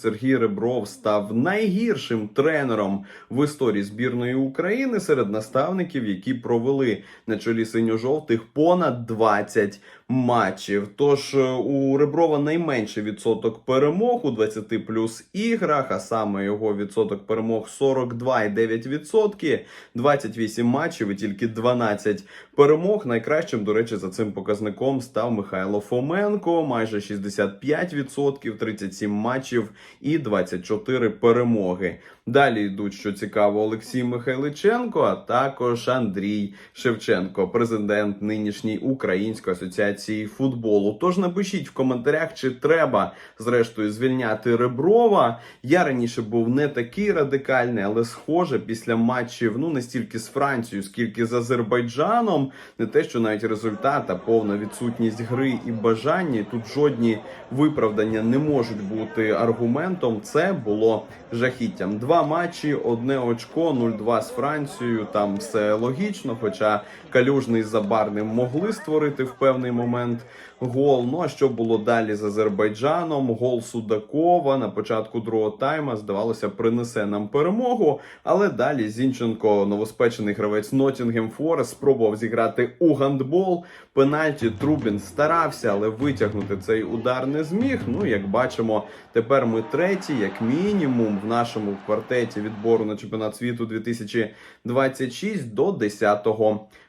Сергій Ребров став найгіршим тренером в історії збірної України серед наставників, які провели на чолі синьо-жовтих понад 20 матчів. Тож е, у Реброва найменший відсоток перемог у 20 плюс іграх, а саме його відсоток перемог 42,9%, 28 матчів і тільки 12 перемог. Найкращим, до речі, за цим показником став Михайло Фоменко, майже 65%, 37 матчів і 24 перемоги. Далі йдуть, що цікаво, Олексій Михайличенко, а також Андрій Шевченко, президент нинішньої Української асоціації футболу. Тож напишіть в коментарях, чи треба зрештою звільняти Реброва. Я раніше був не такий радикальний, але схоже, після матчів ну не стільки з Францією, скільки з Азербайджаном, не те, що навіть результат, повна відсутність гри і бажання. Тут жодні виправдання не можуть бути аргументом. Це було жахіттям. Два матчі, одне очко, 0-2 з Францією. Там все логічно. Хоча калюжний з забарним могли створити в певний момент гол. Ну а що було далі з Азербайджаном? Гол Судакова на початку другого тайма здавалося принесе нам перемогу. Але далі Зінченко, новоспечений гравець Ноттінгем Форест, спробував зіграти у гандбол. Пенальті Трубін старався, але витягнути цей удар не зміг. Ну як бачимо, тепер ми треті, як мінімум, в нашому квартеті відбору на чемпіонат світу 2026 до 10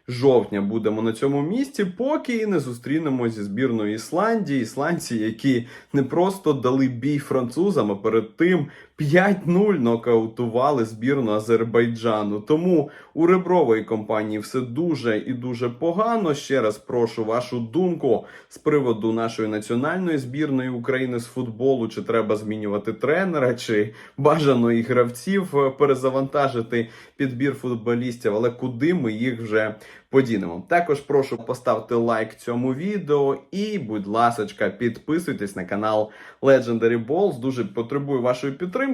жовтня будемо на цьому місці, поки і не зустрінемося зі збірною Ісландії. Ісландці, які не просто дали бій французам, а перед тим 5-0 нокаутували збірну Азербайджану. Тому у Ребрової компанії все дуже і дуже погано. Ще раз прошу вашу думку з приводу нашої національної збірної України з футболу. Чи треба змінювати тренера, чи бажано і гравців е, перезавантажити підбір футболістів, але куди ми їх вже подінемо? Також прошу поставити лайк цьому відео і, будь ласочка, підписуйтесь на канал Legendary Balls. Дуже потребую вашої підтримки.